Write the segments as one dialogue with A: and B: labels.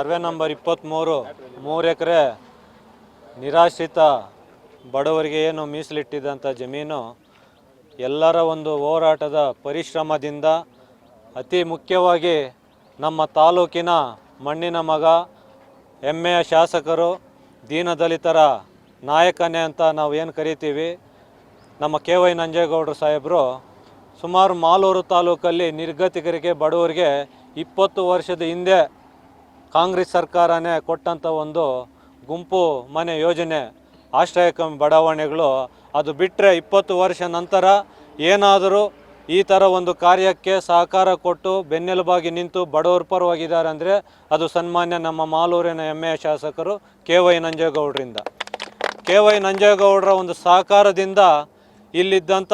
A: Survey number ಇಪ್ಪತ್ತ್ಮೂರು ಮೂರು ಎಕರೆ ನಿರಾಶ್ರಿತ ಬಡವರಿಗೆ ಏನು ಮೀಸಲಿಟ್ಟಿದ್ದಂಥ ಜಮೀನು, ಎಲ್ಲರ ಒಂದು ಹೋರಾಟದ ಪರಿಶ್ರಮದಿಂದ ಅತಿ ಮುಖ್ಯವಾಗಿ ನಮ್ಮ ತಾಲೂಕಿನ ಮಣ್ಣಿನ ಮಗ ಹೆಮ್ಮೆಯ ಶಾಸಕರು, ದೀನದಲಿತರ ನಾಯಕನೇ ಅಂತ ನಾವು ಏನು ಕರಿತೀವಿ, ನಮ್ಮ ಕೆ ವೈ ನಂಜೇಗೌಡರು ಸಾಹೇಬರು, ಸುಮಾರು ಮಾಲೂರು ತಾಲೂಕಲ್ಲಿ ನಿರ್ಗತಿಕರಿಗೆ, ಬಡವರಿಗೆ ಇಪ್ಪತ್ತು ವರ್ಷದ ಹಿಂದೆ ಕಾಂಗ್ರೆಸ್ ಸರ್ಕಾರನೇ ಕೊಟ್ಟಂಥ ಒಂದು ಗುಂಪು ಮನೆ ಯೋಜನೆ, ಆಶ್ರಯ ಬಡಾವಣೆಗಳು, ಅದು ಬಿಟ್ಟರೆ ಇಪ್ಪತ್ತು ವರ್ಷ ನಂತರ ಏನಾದರೂ ಈ ಥರ ಒಂದು ಕಾರ್ಯಕ್ಕೆ ಸಹಕಾರ ಕೊಟ್ಟು ಬೆನ್ನೆಲುಬಾಗಿ ನಿಂತು ಬಡವರ ಪರವಾಗಿದ್ದಾರೆ ಅಂದರೆ ಅದು ಸನ್ಮಾನ್ಯ ನಮ್ಮ ಮಾಲೂರಿನ ಹೆಮ್ಮೆಯ ಶಾಸಕರು ಕೆ ವೈ ನಂಜೇಗೌಡರಿಂದ. ಕೆ ವೈ ನಂಜೇಗೌಡರ ಒಂದು ಸಹಕಾರದಿಂದ ಇಲ್ಲಿದ್ದಂಥ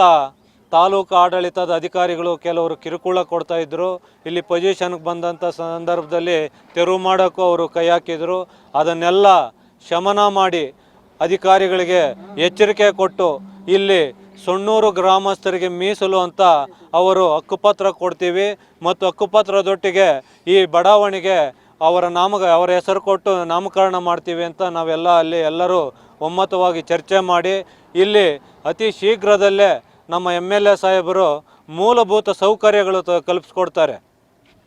A: ತಾಲೂಕು ಆಡಳಿತದ ಅಧಿಕಾರಿಗಳು ಕೆಲವರು ಕಿರುಕುಳ ಕೊಡ್ತಾ ಇದ್ದರು ಇಲ್ಲಿ ಪೊಸಿಷನ್ಗೆ ಬಂದಂಥ ಸಂದರ್ಭದಲ್ಲಿ ತೆರವು ಮಾಡೋಕ್ಕೂ ಅವರು ಕೈ ಹಾಕಿದರು. ಅದನ್ನೆಲ್ಲ ಶಮನ ಮಾಡಿ ಅಧಿಕಾರಿಗಳಿಗೆ ಎಚ್ಚರಿಕೆ ಕೊಟ್ಟು ಇಲ್ಲಿ ಸೊಣ್ಣೂರು ಗ್ರಾಮಸ್ಥರಿಗೆ ಮೀಸಲು ಅಂತ ಅವರು ಹಕ್ಕುಪತ್ರ ಕೊಡ್ತೀವಿ. ಮತ್ತು ಹಕ್ಕುಪತ್ರದೊಟ್ಟಿಗೆ ಈ ಬಡಾವಣೆಗೆ ಅವರ ನಾಮಕ ಅವರ ಹೆಸರು ಕೊಟ್ಟು ನಾಮಕರಣ ಮಾಡ್ತೀವಿ ಅಂತ ನಾವೆಲ್ಲ ಅಲ್ಲಿ ಎಲ್ಲರೂ ಒಮ್ಮತವಾಗಿ ಚರ್ಚೆ ಮಾಡಿ ಇಲ್ಲಿ ಅತಿ ಶೀಘ್ರದಲ್ಲೇ ನಮ್ಮ ಎಂ ಎಲ್ ಎ ಸಾಹೇಬರು ಮೂಲಭೂತ ಸೌಕರ್ಯಗಳು ತ- ಕಲ್ಪಿಸ್ಕೊಡ್ತಾರೆ.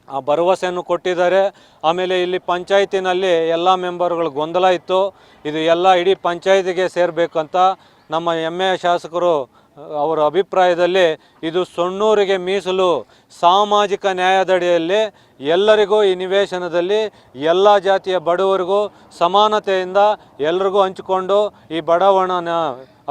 A: ಆ ಭರವಸೆಯನ್ನು ಕೊಟ್ಟಿದ್ದಾರೆ. ಆಮೇಲೆ ಇಲ್ಲಿ ಪಂಚಾಯತಿನಲ್ಲಿ ಎಲ್ಲ ಮೆಂಬರ್ಗಳು ಗೊಂದಲ ಇತ್ತು. ಇದು ಎಲ್ಲ ಇಡೀ ಪಂಚಾಯತಿಗೆ ಸೇರಬೇಕಂತ ನಮ್ಮ ಹೆಮ್ಮೆಯ ಶಾಸಕರು, ಅವರ ಅಭಿಪ್ರಾಯದಲ್ಲಿ ಇದು ಸೊಣ್ಣೂರಿಗೆ ಮೀಸಲು ಸಾಮಾಜಿಕ ನ್ಯಾಯದಡಿಯಲ್ಲಿ ಎಲ್ಲರಿಗೂ ಈ ನಿವೇಶನದಲ್ಲಿ ಎಲ್ಲ ಜಾತಿಯ ಬಡವರಿಗೂ ಸಮಾನತೆಯಿಂದ ಎಲ್ರಿಗೂ ಹಂಚಿಕೊಂಡು ಈ ಬಡಾವಣೆನ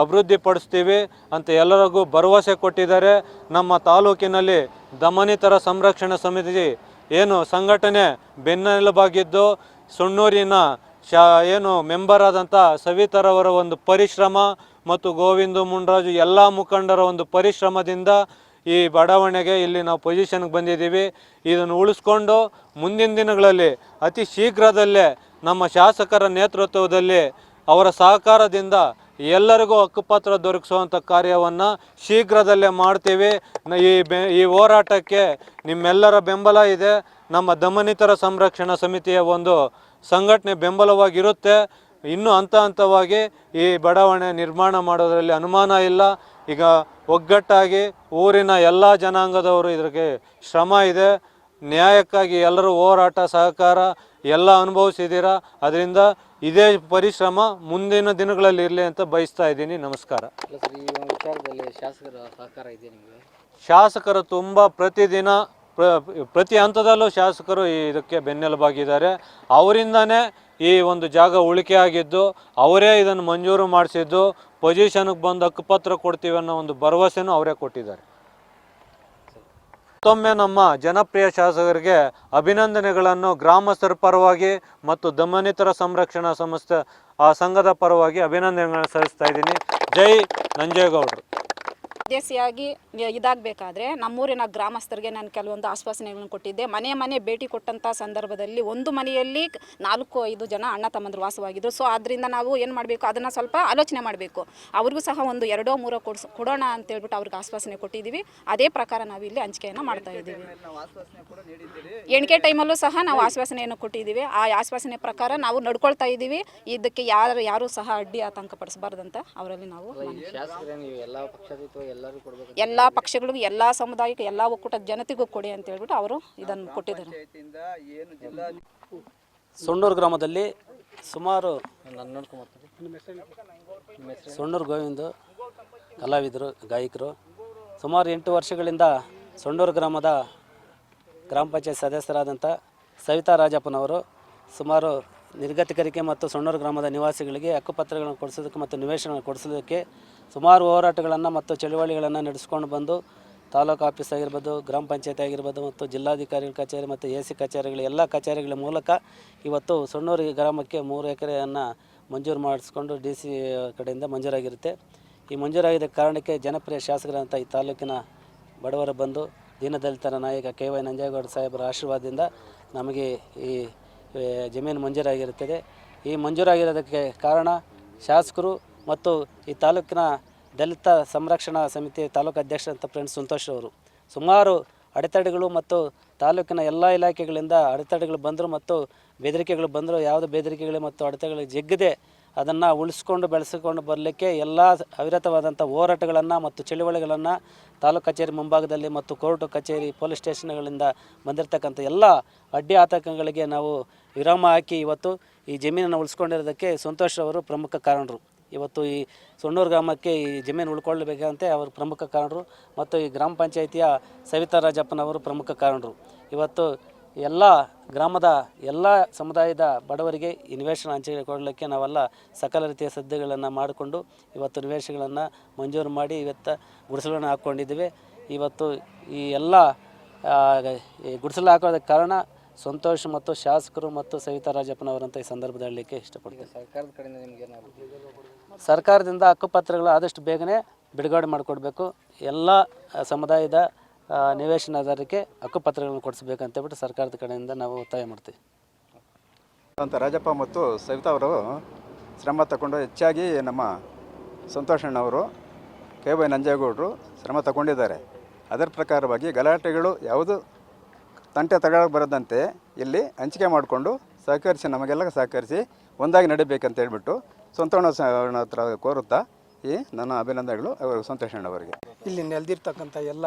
A: ಅಭಿವೃದ್ಧಿಪಡಿಸ್ತೀವಿ ಅಂತ ಎಲ್ಲರಿಗೂ ಭರವಸೆ ಕೊಟ್ಟಿದ್ದಾರೆ. ನಮ್ಮ ತಾಲೂಕಿನಲ್ಲಿ ದಮನಿತರ ಸಂರಕ್ಷಣಾ ಸಮಿತಿ ಏನು ಸಂಘಟನೆ ಬೆನ್ನೆಲುಬಾಗಿದ್ದು, ಸುಣ್ಣೂರಿನ ಶಾ ಏನು ಮೆಂಬರ್ ಆದಂಥ ಸವಿತರವರ ಒಂದು ಪರಿಶ್ರಮ ಮತ್ತು ಗೋವಿಂದ ಮುಂಡ್ರಾಜು ಎಲ್ಲ ಮುಖಂಡರ ಒಂದು ಪರಿಶ್ರಮದಿಂದ ಈ ಬಡಾವಣೆಗೆ ಇಲ್ಲಿ ನಾವು ಪೊಸಿಷನ್ಗೆ ಬಂದಿದ್ದೀವಿ. ಇದನ್ನು ಉಳಿಸ್ಕೊಂಡು ಮುಂದಿನ ದಿನಗಳಲ್ಲಿ ಅತಿ ಶೀಘ್ರದಲ್ಲೇ ನಮ್ಮ ಶಾಸಕರ ನೇತೃತ್ವದಲ್ಲಿ ಅವರ ಸಹಕಾರದಿಂದ ಎಲ್ಲರಿಗೂ ಹಕ್ಕುಪತ್ರ ದೊರಕಿಸುವಂಥ ಕಾರ್ಯವನ್ನು ಶೀಘ್ರದಲ್ಲೇ ಮಾಡ್ತೀವಿ. ಈ ಬೆ ಈ ಹೋರಾಟಕ್ಕೆ ನಿಮ್ಮೆಲ್ಲರ ಬೆಂಬಲ ಇದೆ. ನಮ್ಮ ದಮನಿತರ ಸಂರಕ್ಷಣಾ ಸಮಿತಿಯ ಒಂದು ಸಂಘಟನೆ ಬೆಂಬಲವಾಗಿರುತ್ತೆ. ಇನ್ನೂ ಹಂತ ಹಂತವಾಗಿ ಈ ಬಡಾವಣೆ ನಿರ್ಮಾಣ ಮಾಡೋದರಲ್ಲಿ ಅನುಮಾನ ಇಲ್ಲ. ಈಗ ಒಗ್ಗಟ್ಟಾಗಿ ಊರಿನ ಎಲ್ಲ ಜನಾಂಗದವರು ಇದಕ್ಕೆ ಶ್ರಮ ಇದೆ. ನ್ಯಾಯಕ್ಕಾಗಿ ಎಲ್ಲರೂ ಹೋರಾಟ, ಸಹಕಾರ ಎಲ್ಲ ಅನುಭವಿಸಿದ್ದೀರಾ? ಅದರಿಂದ ಇದೇ ಪರಿಶ್ರಮ ಮುಂದಿನ ದಿನಗಳಲ್ಲಿ ಇರಲಿ ಅಂತ ಬಯಸ್ತಾ ಇದ್ದೀನಿ. ನಮಸ್ಕಾರ.
B: ಅಲ್ಲ ಸರ್ ಈ ಒಂದು ವಿಚಾರದಲ್ಲಿ ಶಾಸಕರ ಸಹಕಾರ ಇದೆ ನಿಮಗೆ?
A: ಶಾಸಕರು ತುಂಬ ಪ್ರತಿದಿನ ಪ್ರ- ಪ್ರತಿ ಹಂತದಲ್ಲೂ ಶಾಸಕರು ಈ ಇದಕ್ಕೆ ಬೆನ್ನೆಲುಬಾಗಿದ್ದಾರೆ. ಅವರಿಂದನೇ ಈ ಒಂದು ಜಾಗ ಉಳಿಕೆ ಆಗಿದ್ದು ಅವರೇ ಇದನ್ನು ಮಂಜೂರು ಮಾಡಿಸಿದ್ದು ಪೊಸಿಷನ್ಗೆ ಬಂದು ಹಕ್ಕುಪತ್ರ ಕೊಡ್ತೀವಿ ಅನ್ನೋ ಒಂದು ಭರವಸೆನೂ ಅವರೇ ಕೊಟ್ಟಿದ್ದಾರೆ. ಮತ್ತೊಮ್ಮೆ ನಮ್ಮ ಜನಪ್ರಿಯ ಶಾಸಕರಿಗೆ ಅಭಿನಂದನೆಗಳನ್ನು. ಗ್ರಾಮಸ್ಥರ ಪರವಾಗಿ ಮತ್ತು ದಮನಿತರ ಸಂರಕ್ಷಣಾ ಸಂಸ್ಥೆ, ಆ ಸಂಘದ ಪರವಾಗಿ ಅಭಿನಂದನೆಗಳನ್ನು ಸಲ್ಲಿಸ್ತಾ ಇದ್ದೀನಿ. ಜೈ ನಂಜೇಗೌಡರು.
C: ದೇಸಿಯಾಗಿ ಇದಾಗಬೇಕಾದ್ರೆ ನಮ್ಮೂರಿನ ಗ್ರಾಮಸ್ಥರಿಗೆ ನಾನು ಕೆಲವೊಂದು ಆಶ್ವಾಸನೆಗಳನ್ನು ಕೊಟ್ಟಿದ್ದೆ. ಮನೆ ಮನೆ ಭೇಟಿ ಕೊಟ್ಟಂಥ ಸಂದರ್ಭದಲ್ಲಿ ಒಂದು ಮನೆಯಲ್ಲಿ ನಾಲ್ಕು ಐದು ಜನ ಅಣ್ಣ ತಮ್ಮಂದ್ರು ವಾಸವಾಗಿದ್ರು. ಸೊ ಆದ್ದರಿಂದ ನಾವು ಏನು ಮಾಡಬೇಕು? ಅದನ್ನು ಸ್ವಲ್ಪ ಆಲೋಚನೆ ಮಾಡಬೇಕು. ಅವ್ರಿಗೂ ಸಹ ಒಂದು ಎರಡೋ ಮೂರೋ ಕೊಡ್ಸ್ ಕೊಡೋಣ ಅಂತ ಹೇಳ್ಬಿಟ್ಟು ಅವ್ರಿಗೆ ಆಶ್ವಾಸನೆ ಕೊಟ್ಟಿದ್ದೀವಿ. ಅದೇ ಪ್ರಕಾರ ನಾವು ಇಲ್ಲಿ ಹಂಚಿಕೆಯನ್ನು ಮಾಡ್ತಾ ಇದ್ದೀವಿ. ಎಣಿಕೆ ಟೈಮಲ್ಲೂ ಸಹ ನಾವು ಆಶ್ವಾಸನೆಯನ್ನು ಕೊಟ್ಟಿದ್ದೀವಿ. ಆ ಆಶ್ವಾಸನೆ ಪ್ರಕಾರ ನಾವು ನಡ್ಕೊಳ್ತಾ ಇದ್ದೀವಿ. ಇದಕ್ಕೆ ಯಾರು ಯಾರು ಸಹ ಅಡ್ಡಿ ಆತಂಕ ಪಡಿಸಬಾರ್ದಂತ ಅವರಲ್ಲಿ ನೀವು
B: ಎಲ್ಲ
C: ಪಕ್ಷಗಳಿಗೂ ಎಲ್ಲ ಸಮುದಾಯಕ್ಕೆ ಎಲ್ಲ ಒಕ್ಕೂಟದ ಜನತೆಗೂ ಕೊಡಿ ಅಂತ ಹೇಳ್ಬಿಟ್ಟು ಅವರು ಇದನ್ನು ಕೊಟ್ಟಿದ್ದಾರೆ.
D: ಸೊಣ್ಣೂರು ಗ್ರಾಮದಲ್ಲಿ ಸುಮಾರು ಸೊಣ್ಣೂರು ಗೋವಿಂದ ಕಲಾವಿದರು ಗಾಯಕರು. ಸುಮಾರು ಎಂಟು ವರ್ಷಗಳಿಂದ ಸೊಣ್ಣೂರು ಗ್ರಾಮದ ಗ್ರಾಮ ಪಂಚಾಯತ್ ಸದಸ್ಯರಾದಂಥ ಸವಿತಾ ರಾಜಪ್ಪನವರು ಸುಮಾರು ನಿರ್ಗತಿಕರಿಗೆ ಮತ್ತು ಸೊಣ್ಣೂರು ಗ್ರಾಮದ ನಿವಾಸಿಗಳಿಗೆ ಹಕ್ಕುಪತ್ರಗಳನ್ನು ಕೊಡಿಸೋದಕ್ಕೆ ಮತ್ತು ನಿವೇಶನಗಳನ್ನು ಕೊಡಿಸೋದಕ್ಕೆ ಸುಮಾರು ಹೋರಾಟಗಳನ್ನು ಮತ್ತು ಚಳುವಳಿಗಳನ್ನು ನಡೆಸ್ಕೊಂಡು ಬಂದು ತಾಲೂಕು ಆಫೀಸ್ ಆಗಿರ್ಬೋದು, ಗ್ರಾಮ ಪಂಚಾಯತ್ ಆಗಿರ್ಬೋದು ಮತ್ತು ಜಿಲ್ಲಾಧಿಕಾರಿಗಳ ಕಚೇರಿ ಮತ್ತು ಎ ಸಿ ಕಚೇರಿಗಳು ಎಲ್ಲ ಕಚೇರಿಗಳ ಮೂಲಕ ಇವತ್ತು ಸೊಣ್ಣೂರು ಗ್ರಾಮಕ್ಕೆ ಮೂರು ಎಕರೆಯನ್ನು ಮಂಜೂರು ಮಾಡಿಸ್ಕೊಂಡು ಡಿ ಸಿ ಕಡೆಯಿಂದ ಮಂಜೂರಾಗಿರುತ್ತೆ. ಈ ಮಂಜೂರಾಗಿದ್ದ ಕಾರಣಕ್ಕೆ ಜನಪ್ರಿಯ ಶಾಸಕರಂಥ ಈ ತಾಲೂಕಿನ ಬಡವರು ಬಂದು ದೀನದಲಿತರ ನಾಯಕ ಕೆ ವೈ ನಂಜೇಗೌಡ ಸಾಹೇಬರ ಆಶೀರ್ವಾದದಿಂದ ನಮಗೆ ಈ ಜಮೀನು ಮಂಜೂರಾಗಿರುತ್ತದೆ. ಈ ಮಂಜೂರಾಗಿರೋದಕ್ಕೆ ಕಾರಣ ಶಾಸಕರು ಮತ್ತು ಈ ತಾಲೂಕಿನ ದಲಿತ ಸಂರಕ್ಷಣಾ ಸಮಿತಿ ತಾಲೂಕು ಅಧ್ಯಕ್ಷ ಅಂತ ಫ್ರೆಂಡ್ಸ್ ಸಂತೋಷ್ ಅವರು. ಸುಮಾರು ಅಡೆತಡೆಗಳು ಮತ್ತು ತಾಲೂಕಿನ ಎಲ್ಲ ಇಲಾಖೆಗಳಿಂದ ಅಡೆತಡೆಗಳು ಬಂದರು ಮತ್ತು ಬೆದರಿಕೆಗಳು ಬಂದರು. ಯಾವುದೇ ಬೆದರಿಕೆಗಳು ಮತ್ತು ಅಡೆತಡೆಗಳು ಜಗ್ಗದೆ ಅದನ್ನು ಉಳಿಸ್ಕೊಂಡು ಬೆಳೆಸಿಕೊಂಡು ಬರಲಿಕ್ಕೆ ಎಲ್ಲ ಅವಿರತವಾದಂಥ ಹೋರಾಟಗಳನ್ನು ಮತ್ತು ಚಳುವಳಿಗಳನ್ನು ತಾಲೂಕು ಕಚೇರಿ ಮುಂಭಾಗದಲ್ಲಿ ಮತ್ತು ಕೋರ್ಟು ಕಚೇರಿ ಪೊಲೀಸ್ ಸ್ಟೇಷನ್ಗಳಿಂದ ಬಂದಿರತಕ್ಕಂಥ ಎಲ್ಲ ಅಡ್ಡಿ ಆತಂಕಗಳಿಗೆ ನಾವು ವಿರಾಮ ಹಾಕಿ ಇವತ್ತು ಈ ಜಮೀನನ್ನು ಉಳಿಸ್ಕೊಂಡಿರೋದಕ್ಕೆ ಸಂತೋಷ್ ಅವರು ಪ್ರಮುಖ ಕಾರಣರು. ಇವತ್ತು ಈ ಸೊಣ್ಣೂರು ಗ್ರಾಮಕ್ಕೆ ಈ ಜಮೀನು ಉಳ್ಕೊಳ್ಬೇಕಂತೆ ಅವರು ಪ್ರಮುಖ ಕಾರಣರು ಮತ್ತು ಈ ಗ್ರಾಮ ಪಂಚಾಯಿತಿಯ ಸವಿತಾ ರಾಜಪ್ಪನವರು ಪ್ರಮುಖ ಕಾರಣರು. ಇವತ್ತು ಎಲ್ಲ ಗ್ರಾಮದ ಎಲ್ಲ ಸಮುದಾಯದ ಬಡವರಿಗೆ ನಿವೇಶನ ಕೊಡಲಿಕ್ಕೆ ನಾವೆಲ್ಲ ಸಕಲ ರೀತಿಯ ಸದ್ಯಗಳನ್ನು ಮಾಡಿಕೊಂಡು ಇವತ್ತು ನಿವೇಶಗಳನ್ನು ಮಂಜೂರು ಮಾಡಿ ಇವತ್ತು ಗುಡಿಸಲನ್ನು ಹಾಕ್ಕೊಂಡಿದ್ದೀವಿ. ಇವತ್ತು ಈ ಎಲ್ಲ ಗುಡಿಸಲು ಹಾಕೋದಕ್ಕೆ ಕಾರಣ ಸಂತೋಷ್ ಮತ್ತು ಶಾಸಕರು ಮತ್ತು ಸವಿತಾ ರಾಜಪ್ಪನವರಂತ ಈ ಸಂದರ್ಭದಲ್ಲಿ ಹೇಳಲಿಕ್ಕೆ ಇಷ್ಟಪಡ್ತೀನಿ.
B: ಸರ್ಕಾರದ ಕಡೆಯಿಂದ ನಿಮಗೆ
D: ಸರ್ಕಾರದಿಂದ ಹಕ್ಕುಪತ್ರಗಳು ಆದಷ್ಟು ಬೇಗನೆ ಬಿಡುಗಡೆ ಮಾಡಿಕೊಡ್ಬೇಕು. ಎಲ್ಲ ಸಮುದಾಯದ ನಿವೇಶನದಾರರಿಗೆ ಹಕ್ಕುಪತ್ರಗಳನ್ನು ಕೊಡಿಸ್ಬೇಕಂತೇಳ್ಬಿಟ್ಟು ಸರ್ಕಾರದ ಕಡೆಯಿಂದ ನಾವು ಒತ್ತಾಯ ಮಾಡ್ತೀವಿ.
E: ಅಂತ ರಾಜಪ್ಪ ಮತ್ತು ಸವಿತಾ ಅವರು ಶ್ರಮ ತಗೊಂಡು ಹೆಚ್ಚಾಗಿ ನಮ್ಮ ಸಂತೋಷಣ್ಣವರು ಕೆ ವೈ ನಂಜೇಗೌಡರು ಶ್ರಮ ತಗೊಂಡಿದ್ದಾರೆ. ಅದರ ಪ್ರಕಾರವಾಗಿ ಗಲಾಟೆಗಳು ಯಾವುದು ತಂಟೆ ತಗೊಳಕ್ಕೆ ಬರದಂತೆ ಇಲ್ಲಿ ಹಂಚಿಕೆ ಮಾಡಿಕೊಂಡು ಸಹಕರಿಸಿ ನಮಗೆಲ್ಲ ಸಹಕರಿಸಿ ಒಂದಾಗಿ ನಡಿಬೇಕಂತ ಹೇಳ್ಬಿಟ್ಟು ಸಂತೋಣ ಹತ್ರ ಕೋರುತ್ತಾ ಈ ನನ್ನ ಅಭಿನಂದನೆಗಳು ಅವರು ಸಂತೋಷಣ್ಣವರಿಗೆ
F: ಇಲ್ಲಿ ನೆಲೆದಿರ್ತಕ್ಕಂಥ ಎಲ್ಲ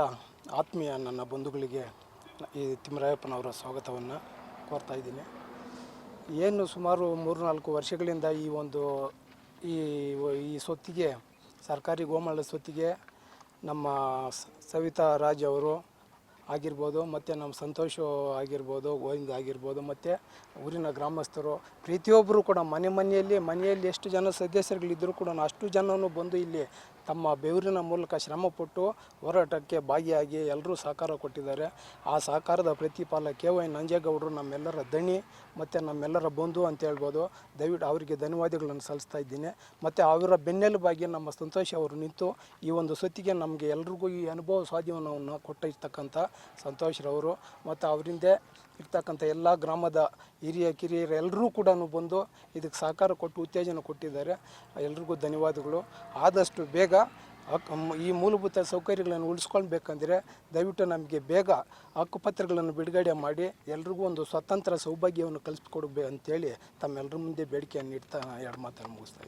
F: ಆತ್ಮೀಯ ನನ್ನ ಬಂಧುಗಳಿಗೆ ಈ ತಿಮ್ಮರಾಯಪ್ಪನವರ ಸ್ವಾಗತವನ್ನು ಕೋರ್ತಾ ಇದ್ದೀನಿ. ಏನು ಸುಮಾರು ಮೂರು ನಾಲ್ಕು ವರ್ಷಗಳಿಂದ ಈ ಒಂದು ಈ ಈ ಸೊತ್ತಿಗೆ, ಸರ್ಕಾರಿ ಗೋಮಾಳ ಸೊತ್ತಿಗೆ ನಮ್ಮ ಸವಿತಾ ರಾಜ್ ಅವರು ಆಗಿರ್ಬೋದು, ಮತ್ತು ನಮ್ಮ ಸಂತೋಷ ಆಗಿರ್ಬೋದು, ಗೋವಿಂದ ಆಗಿರ್ಬೋದು, ಮತ್ತು ಊರಿನ ಗ್ರಾಮಸ್ಥರು, ಪ್ರತಿಯೊಬ್ಬರು ಕೂಡ ಮನೆ ಮನೆಯಲ್ಲಿ ಮನೆಯಲ್ಲಿ ಎಷ್ಟು ಜನ ಸದಸ್ಯರುಗಳಿದ್ದರೂ ಕೂಡ ಅಷ್ಟು ಜನನು ಬಂದು ಇಲ್ಲಿ ತಮ್ಮ ಬೆವರಿನ ಮೂಲಕ ಶ್ರಮಪಟ್ಟು ಹೋರಾಟಕ್ಕೆ ಭಾಗಿಯಾಗಿ ಎಲ್ಲರೂ ಸಹಕಾರ ಕೊಟ್ಟಿದ್ದಾರೆ. ಆ ಸಹಕಾರದ ಪ್ರತಿಫಲ ಕೆ ವೈ ನಂಜೇಗೌಡರು ನಮ್ಮೆಲ್ಲರ ದಣಿ ಮತ್ತು ನಮ್ಮೆಲ್ಲರ ಬಂಧು ಅಂತ ಹೇಳ್ಬೋದು. ದಯವಿಟ್ಟು ಅವರಿಗೆ ಧನ್ಯವಾದಗಳನ್ನು ಸಲ್ಲಿಸ್ತಾ ಇದ್ದೀನಿ. ಮತ್ತು ಅವರ ಬೆನ್ನೆಲುಬಾಗಿ ನಮ್ಮ ಸಂತೋಷ್ ಅವರು ನಿಂತು ಈ ಒಂದು ಸೊತ್ತಿಗೆ ನಮಗೆ ಎಲ್ರಿಗೂ ಈ ಅನುಭವ ಸ್ವಾಧೀನವನ್ನು ಕೊಟ್ಟಿರ್ತಕ್ಕಂಥ ಸಂತೋಷ್ರವರು ಮತ್ತು ಅವರಿಂದೇ ಇರ್ತಕ್ಕಂಥ ಎಲ್ಲ ಗ್ರಾಮದ ಹಿರಿಯ ಕಿರಿಯರು ಎಲ್ಲರೂ ಕೂಡ ಬಂದು ಇದಕ್ಕೆ ಸಹಕಾರ ಕೊಟ್ಟು ಉತ್ತೇಜನ ಕೊಟ್ಟಿದ್ದಾರೆ. ಎಲ್ರಿಗೂ ಧನ್ಯವಾದಗಳು. ಆದಷ್ಟು ಬೇಗ ಈ ಮೂಲಭೂತ ಸೌಕರ್ಯಗಳನ್ನು ಉಳಿಸ್ಕೊಳ್ಬೇಕಂದ್ರೆ ದಯವಿಟ್ಟು ನಮಗೆ ಬೇಗ ಹಕ್ಕುಪತ್ರಗಳನ್ನು ಬಿಡುಗಡೆ ಮಾಡಿ ಎಲ್ರಿಗೂ ಒಂದು ಸ್ವತಂತ್ರ ಸೌಭಾಗ್ಯವನ್ನು ಕಲಿಸ್ಕೊಡ್ಬೇಕು ಅಂತೇಳಿ ತಮ್ಮೆಲ್ಲರ ಮುಂದೆ ಬೇಡಿಕೆಯನ್ನು ಇಡ್ತಾ ಎರಡು ಮಾತನ್ನು ಮುಗಿಸ್ತಾ